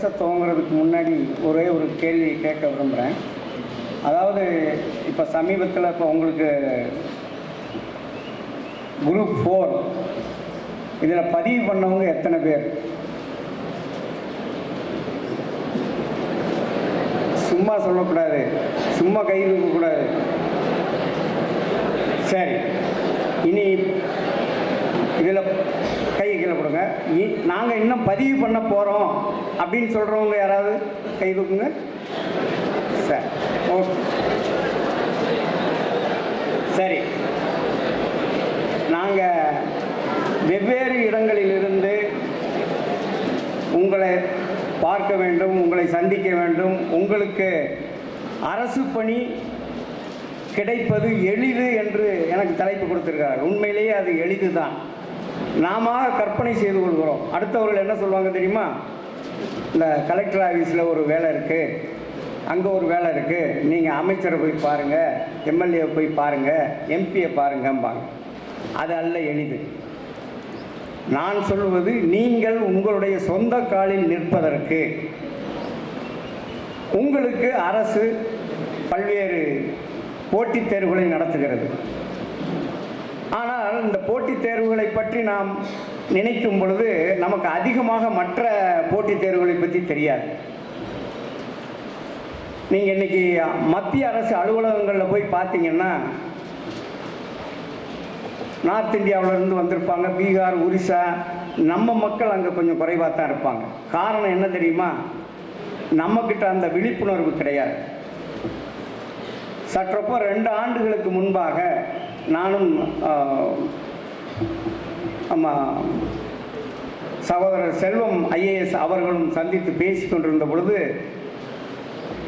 பேச துவங்குறதுக்கு முன்னாடி ஒரே ஒரு கேள்வி கேட்க விரும்புகிறேன் அதாவது இப்போ சமீபத்தில் இப்போ உங்களுக்கு குரூப் ஃபோர் இதில் பதிவு பண்ணவங்க எத்தனை பேர்? சும்மா சொல்லக்கூடாது. சும்மா கை தூக்கக்கூடாது சரி. இனி சொல்லுங்க நாங்கள் இன்னும் பதிவு பண்ண போகிறோம் அப்படின்னு சொல்கிறவங்க யாராவது கை தூக்குங்க சார் ஓகே. சரி. நாங்கள் வெவ்வேறு இடங்களிலிருந்து உங்களை பார்க்க வேண்டும் உங்களை சந்திக்க வேண்டும். உங்களுக்கு அரசு பணி கிடைப்பது எளிது என்று எனக்கு தலைப்பு கொடுத்திருக்கார் உண்மையிலேயே அது எளிது தான் நாம கற்பனை செய்து கொள்கிறோம். அடுத்தவர்கள் என்ன சொல்லுவாங்க தெரியுமா? இந்த கலெக்டர் ஆஃபீஸில் ஒரு வேலை இருக்குது அங்கே ஒரு வேலை இருக்குது நீங்கள் அமைச்சரை போய் பாருங்கள் எம்எல்ஏ போய் பாருங்கள் எம்பியை பாருங்கம்பாங்க. அது அல்ல எளிது. நான் சொல்வது நீங்கள் உங்களுடைய சொந்த காலில் நிற்பதற்கு. உங்களுக்கு அரசு பல்வேறு போட்டித் தேர்வுகளை நடத்துகிறது. ஆனால் இந்த போட்டித் தேர்வுகளை பற்றி நாம் நினைக்கும் பொழுது நமக்கு அதிகமாக மற்ற போட்டித் தேர்வுகளை பற்றி தெரியாது. நீங்கள் இன்றைக்கி மத்திய அரசு அலுவலகங்களில் போய் பார்த்தீங்கன்னா நார்த் இந்தியாவிலேருந்து வந்திருப்பாங்க பீகார் ஒரிசா நம்ம மக்கள் அங்கே கொஞ்சம் குறைவாக தான் இருப்பாங்க. காரணம் என்ன தெரியுமா? நம்மக்கிட்ட அந்த விழிப்புணர்வு கிடையாது. சற்றப்போ ரெண்டு ஆண்டுகளுக்கு முன்பாக நானும் ஆமாம் சகோதரர் செல்வம் ஐஏஎஸ் அவர்களும் சந்தித்து பேசி கொண்டிருந்த பொழுது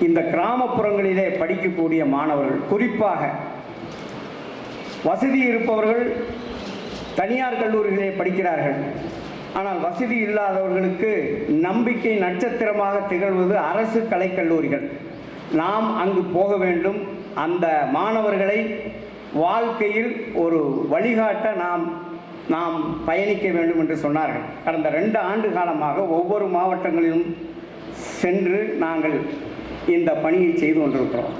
இந்த கிராமப்புறங்களிலே படிக்கக்கூடிய மாணவர்கள் குறிப்பாக வசதி இருப்பவர்கள் தனியார் கல்லூரிகளே படிக்கிறார்கள். ஆனால் வசதி இல்லாதவர்களுக்கு நம்பிக்கை நட்சத்திரமாக திகழ்வது அரசு கலைக்கல்லூரிகள் நாம் அங்கு போக வேண்டும். அந்த மாணவர்களை வாழ்க்கையில் ஒரு வழிகாட்ட நாம் நாம் பயணிக்க வேண்டும் என்று சொன்னார்கள். கடந்த ரெண்டு ஆண்டு காலமாக ஒவ்வொரு மாவட்டங்களிலும் சென்று நாங்கள் இந்த பணியை செய்து கொண்டிருக்கிறோம்.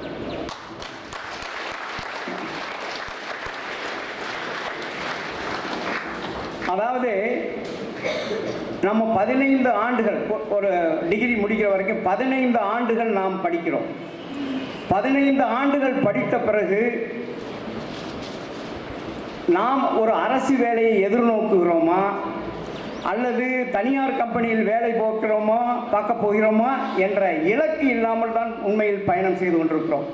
அதாவது நம்ம பதினைந்து ஆண்டுகள் ஒரு டிகிரி முடிக்கிற வரைக்கும் பதினைந்து ஆண்டுகள் நாம் படிக்கிறோம். பதினைந்து ஆண்டுகள் படித்த பிறகு நாம் ஒரு அரசு வேலையை எதிர்நோக்குகிறோமா? அல்லது தனியார் கம்பெனியில் வேலை போக்கிறோமா பார்க்க போகிறோமா என்ற இலக்கு இல்லாமல் தான் உண்மையில் பயணம் செய்து கொண்டிருக்கிறோம்.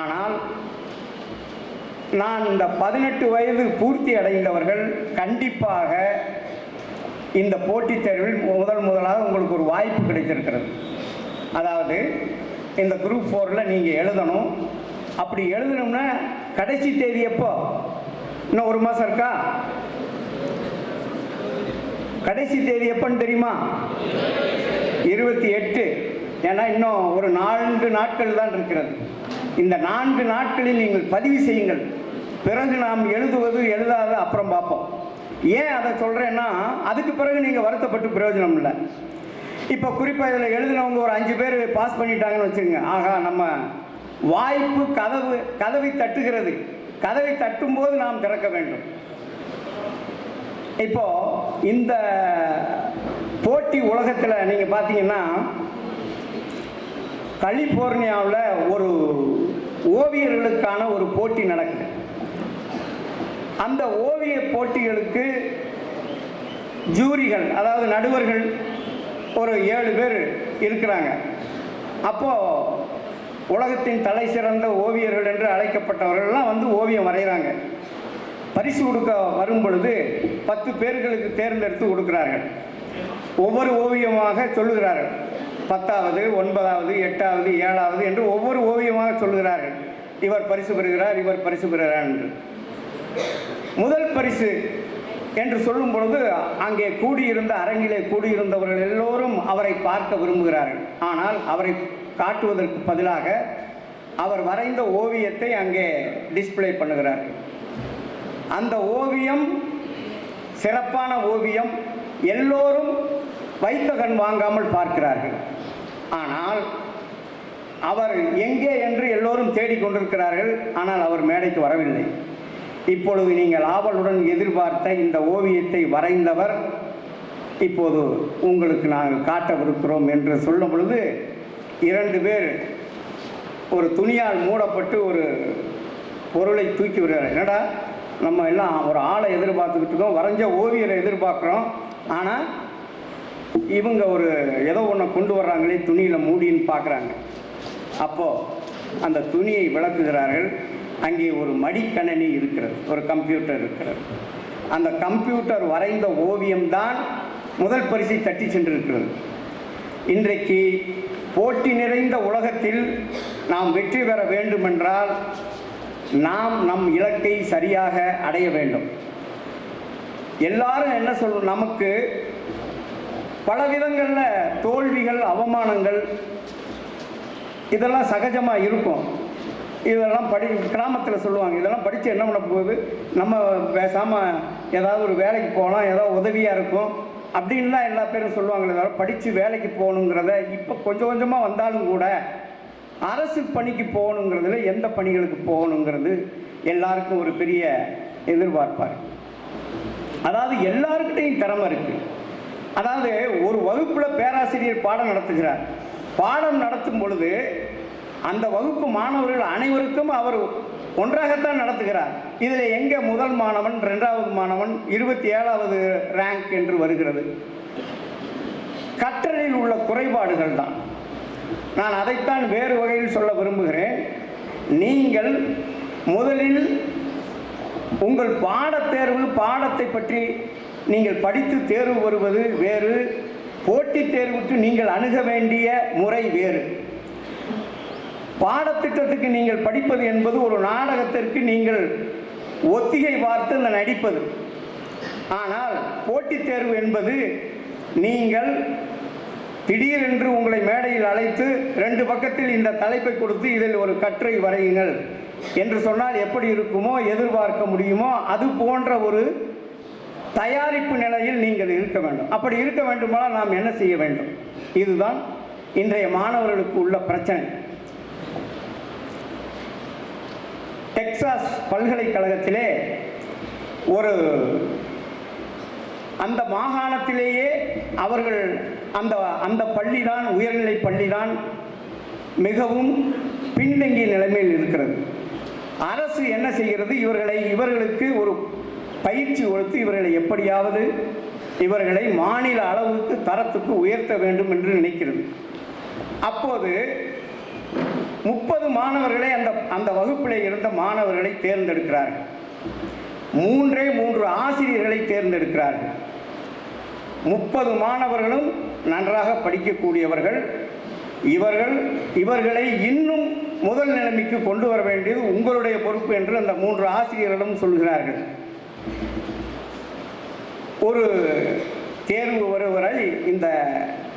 ஆனால் நான் இந்த பதினெட்டு வயது பூர்த்தி அடைந்தவர்கள் கண்டிப்பாக இந்த போட்டித் தேர்வில் முதல் முதலாக உங்களுக்கு ஒரு வாய்ப்பு கிடைத்திருக்கிறது. அதாவது இந்த குரூப் ஃபோரில் நீங்கள் எழுதணும். அப்படி எழுதணும்னா கடைசி தேதி எப்போ? இன்னும் ஒரு மாதம் இருக்கா? கடைசி தேதி எப்போன்னு தெரியுமா? இருபத்தி எட்டு. ஏன்னா இன்னும் ஒரு நான்கு நாட்கள் தான் இருக்கிறது. இந்த நான்கு நாட்களில் நீங்கள் பதிவு செய்யுங்கள். பிறகு நாம் எழுதுவது எழுதாத அப்புறம் பார்ப்போம். ஏன் அதை சொல்கிறேன்னா அதுக்கு பிறகு நீங்கள் வருத்தப்பட்டு பிரயோஜனம் இல்லை. இப்போ குறிப்பாக இதில் எழுதினவங்க ஒரு அஞ்சு பேர் பாஸ் பண்ணிட்டாங்கன்னு வச்சுக்கோங்க. ஆகா நம்ம வாய்ப்பு கதவு கதவை தட்டுகிறது. கதவை தட்டும்போது நாம் திறக்க வேண்டும். இப்போ இந்த போட்டி உலகத்தில் நீங்கள் பார்த்தீங்கன்னா கலிபோர்னியாவில் ஒரு ஓவியர்களுக்கான ஒரு போட்டி நடக்குது. அந்த ஓவிய போட்டிகளுக்கு ஜூரிகள் அதாவது நடுவர்கள் ஒரு ஏழு பேர் இருக்கிறாங்க. அப்போது உலகத்தின் தலை சிறந்த ஓவியர்கள் என்று அழைக்கப்பட்டவர்கள்லாம் வந்து ஓவியம் வரைகிறாங்க. பரிசு கொடுக்க வரும் பொழுது பத்து பேர்களுக்கு தேர்ந்தெடுத்து கொடுக்கிறார்கள். ஒவ்வொரு ஓவியமாக சொல்லுகிறார்கள். பத்தாவது ஒன்பதாவது எட்டாவது ஏழாவது என்று ஒவ்வொரு ஓவியமாக சொல்லுகிறார்கள். இவர் பரிசு பெறுகிறார் இவர் பரிசு பெறுகிறார் என்று. முதல் பரிசு என்று சொல்லும் பொழுது அங்கே கூடியிருந்த அரங்கிலே கூடியிருந்தவர்கள் எல்லோரும் அவரை பார்க்க விரும்புகிறார்கள். ஆனால் அவரை காட்டுவதற்கு பதிலாக அவர் வரைந்த ஓவியத்தை அங்கே டிஸ்பிளே பண்ணுகிறார் அந்த ஓவியம் சிறப்பான ஓவியம். எல்லோரும் வைத்த கண் வாங்காமல் பார்க்கிறார்கள். ஆனால் அவர் எங்கே என்று எல்லோரும் தேடிக்கொண்டிருக்கிறார்கள் ஆனால் அவர் மேடைக்கு வரவில்லை. இப்பொழுது நீங்கள் ஆவலுடன் எதிர்பார்த்த இந்த ஓவியத்தை வரைந்தவர் இப்போது உங்களுக்கு நாங்கள் காட்டவிருக்கிறோம் என்று சொல்லும் பொழுது இரண்டு பேர் ஒரு துணியால் மூடப்பட்டு ஒரு பொருளை தூக்கி விடுறாரு என்னடா? நம்ம எல்லாம் ஒரு ஆளை எதிர்பார்த்துக்கிட்டு இருக்கோம். வரைஞ்ச ஓவியரை எதிர்பார்க்குறோம். ஆனால் இவங்க ஒரு ஏதோ ஒன்றை கொண்டு வர்றாங்களே துணியில் மூடின்னு பார்க்குறாங்க. அப்போது அந்த துணியை விளக்குகிறார்கள். அங்கே ஒரு மடிக்கணனி இருக்கிறது. ஒரு கம்ப்யூட்டர் இருக்கிறது. அந்த கம்ப்யூட்டர் வரைந்த ஓவியம்தான் முதல் பரிசை தட்டி சென்றிருக்கிறது. இன்றைக்கு போட்டி நிறைந்த உலகத்தில் நாம் வெற்றி பெற வேண்டுமென்றால் நாம் நம் இலக்கை சரியாக அடைய வேண்டும். எல்லாரும் என்ன சொல்லணும் நமக்கு பல விதங்களில் தோல்விகள் அவமானங்கள் இதெல்லாம் சகஜமாக இருக்கும். இதெல்லாம் படி கிராமத்தில் சொல்லுவாங்க இதெல்லாம் படித்து என்ன பண்ண போகுது? நம்ம பேசாமல் ஏதாவது ஒரு வேலைக்கு போகலாம் ஏதாவது உதவியாக இருக்கும். அப்படின்னு தான் எல்லா பேரும் சொல்லுவாங்களே தவிர படித்து வேலைக்கு போகணுங்கிறத இப்போ கொஞ்சம் கொஞ்சமாக வந்தாலும் கூட அரசு பணிக்கு போகணுங்கிறதுல எந்த பணிகளுக்கு போகணுங்கிறது எல்லாருக்கும் ஒரு பெரிய எதிர்பார்ப்பார் அதாவது எல்லாருக்கிட்டையும் திறமை இருக்குது அதாவது ஒரு வகுப்பில் பேராசிரியர் பாடம் நடத்துகிறார். பாடம் நடத்தும் பொழுது அந்த வகுப்பு மாணவர்கள் அனைவருக்கும் அவர் ஒன்றாகத்தான் நடத்துகிறார். இதில் எங்கே முதல் மாணவன் ரெண்டாவது மாணவன் இருபத்தி ஏழாவது ரேங்க் என்று வருகிறது. கற்றலில் உள்ள குறைபாடுகள் தான். நான் அதைத்தான் வேறு வகையில் சொல்ல விரும்புகிறேன். நீங்கள் முதலில் உங்கள் பாடத்தேர்வு பாடத்தை பற்றி நீங்கள் படித்து தேர்வு வருவது வேறு போட்டித் தேர்வுக்கு நீங்கள் அணுக வேண்டிய முறை வேறு. பாடத்திட்டத்துக்கு நீங்கள் படிப்பது என்பது ஒரு நாடகத்திற்கு நீங்கள் ஒத்திகை பார்த்து அந்த நடிப்பது. ஆனால் போட்டித் தேர்வு என்பது நீங்கள் திடீரென்று உங்களை மேடையில் அழைத்து ரெண்டு பக்கத்தில் இந்த தலைப்பை கொடுத்து இதில் ஒரு கட்டுரை வரையுங்கள் என்று சொன்னால் எப்படி இருக்குமோ எதிர்பார்க்க முடியுமோ அது போன்ற ஒரு தயாரிப்பு நிலையில் நீங்கள் இருக்க வேண்டும். அப்படி இருக்க வேண்டுமானால் நாம் என்ன செய்ய வேண்டும்? இதுதான் இன்றைய மாணவர்களுக்கு உள்ள பிரச்சனை. டெக்சாஸ் பல்கலைக்கழகத்திலே ஒரு அந்த மாகாணத்திலேயே அவர்கள் அந்த அந்த பள்ளி தான் உயர்நிலை பள்ளி தான் மிகவும் பின்தங்கிய நிலைமையில் இருக்கிறது. அரசு என்ன செய்கிறது? இவர்களை இவர்களுக்கு ஒரு பயிற்சி கொடுத்து இவர்களை எப்படியாவது இவர்களை மாநில அளவுக்கு தரத்துக்கு உயர்த்த வேண்டும் என்று நினைக்கிறது. அப்போது முப்பது மாணவர்களை அந்த அந்த வகுப்பில் இருந்த மாணவர்களை தேர்ந்தெடுக்கிறார்கள். மூன்றே மூன்று ஆசிரியர்களை தேர்ந்தெடுக்கிறார்கள். முப்பது மாணவர்களும் நன்றாக படிக்கக்கூடியவர்கள். இவர்கள் இவர்களை இன்னும் முதல் நிலைமைக்கு கொண்டு வர வேண்டியது உங்களுடைய பொறுப்பு என்று அந்த மூன்று ஆசிரியர்களும் சொல்கிறார்கள். ஒரு தேர்வு வருவரை இந்த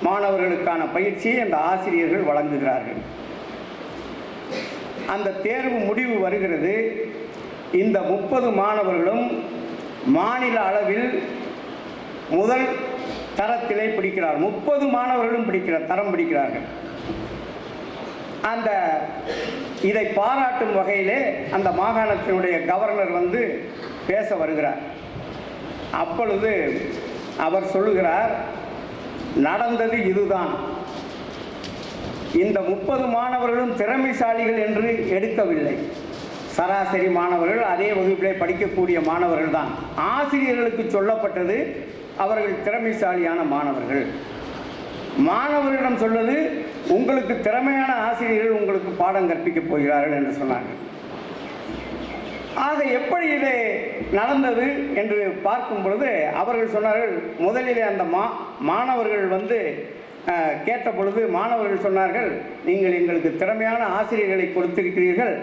மாணவர்களுக்கான பயிற்சியை அந்த ஆசிரியர்கள் வழங்குகிறார்கள். அந்த தேர்வு முடிவு வருகிறது. இந்த முப்பது மாணவர்களும் மாநில அளவில் முதல் தரத்திலே பிடிக்கிறார். முப்பது மாணவர்களும் பிடிக்கிறார் தரம் பிடிக்கிறார்கள். அந்த இதை பாராட்டும் வகையிலே அந்த மாகாணத்தினுடைய கவர்னர் வந்து பேச வருகிறார். அப்பொழுது அவர் சொல்லுகிறார் நடந்தது இதுதான். இந்த முப்பது மாணவர்களும் திறமைசாலிகள் என்று எடுக்கவில்லை. சராசரி மாணவர்கள் அதே வகுப்பிலே படிக்கக்கூடிய மாணவர்கள் தான் ஆசிரியர்களுக்கு சொல்லப்பட்டது அவர்கள் திறமைசாலியான மாணவர்கள். மாணவர்களிடம் சொல்வது உங்களுக்கு திறமையான ஆசிரியர்கள் உங்களுக்கு பாடம் கற்பிக்கப் போகிறார்கள் என்று சொன்னார்கள். ஆக எப்படி இது நடந்தது என்று பார்க்கும் பொழுது அவர்கள் சொன்னார்கள் முதலிலே அந்த மா மாணவர்கள் வந்து கேட்ட பொழுது மாணவர்கள் சொன்னார்கள் நீங்கள் எங்களுக்கு திறமையான ஆசிரியர்களை கொடுத்திருக்கிறீர்கள்.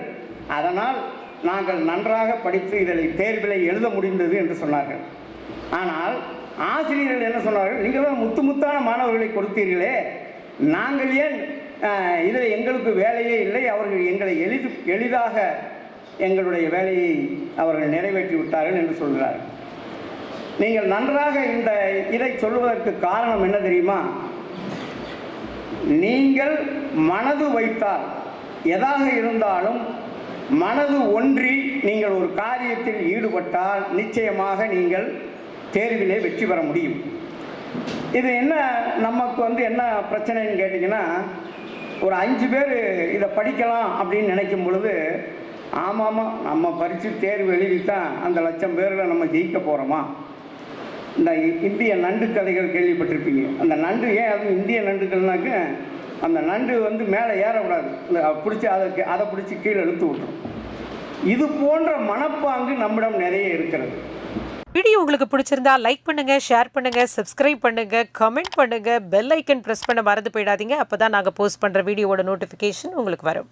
அதனால் நாங்கள் நன்றாக படித்து இதில் தேர்விலை எழுத முடிந்தது என்று சொன்னார்கள். ஆனால் ஆசிரியர்கள் என்ன சொன்னார்கள் நீங்கள் தான் முத்து முத்தான மாணவர்களை கொடுத்தீர்களே. நாங்கள் ஏன் இதில் எங்களுக்கு வேலையே இல்லை. அவர்கள் எங்களை எளிது எளிதாக எங்களுடைய வேலையை அவர்கள் நிறைவேற்றி விட்டார்கள் என்று சொல்கிறார்கள். நீங்கள் நன்றாக இந்த இதை சொல்வதற்கு காரணம் என்ன தெரியுமா? நீங்கள் மனது வைத்தால் எதாக இருந்தாலும் மனது ஒன்றி நீங்கள் ஒரு காரியத்தில் ஈடுபட்டால் நிச்சயமாக நீங்கள் தேர்விலே வெற்றி பெற முடியும். இது என்ன நமக்கு வந்து என்ன பிரச்சனைன்னு கேட்டிங்கன்னா ஒரு அஞ்சு பேர் இதை படிக்கலாம் அப்படின்னு நினைக்கும் பொழுது ஆமாம்மா நம்ம பரித்து தேர்வு எழுதித்தான் அந்த லட்சம் பேரில் நம்ம ஜெயிக்க போகிறோமா இந்த இந்திய நண்டு கதைகள் கேள்விப்பட்டிருப்பீங்க. அந்த நண்டு ஏன் அது இந்திய நண்டுகள்னாக்க அந்த நண்டு வந்து மேலே ஏறக்கூடாது. இந்த பிடிச்சி அதை அதை பிடிச்சி கீழே இழுத்து விட்டுரும். இது போன்ற மனப்பாங்கு நம்மிடம் நிறைய இருக்கிறது. வீடியோ உங்களுக்கு பிடிச்சிருந்தா லைக் பண்ணுங்க ஷேர் பண்ணுங்க சப்ஸ்கிரைப் பண்ணுங்க கமெண்ட் பண்ணுங்க பெல் ஐக்கன் பிரஸ் பண்ண மறந்து போயிடாதீங்க. அப்போதான் நாங்கள் போஸ்ட் பண்ணுற வீடியோவோட நோட்டிஃபிகேஷன் உங்களுக்கு வரும்.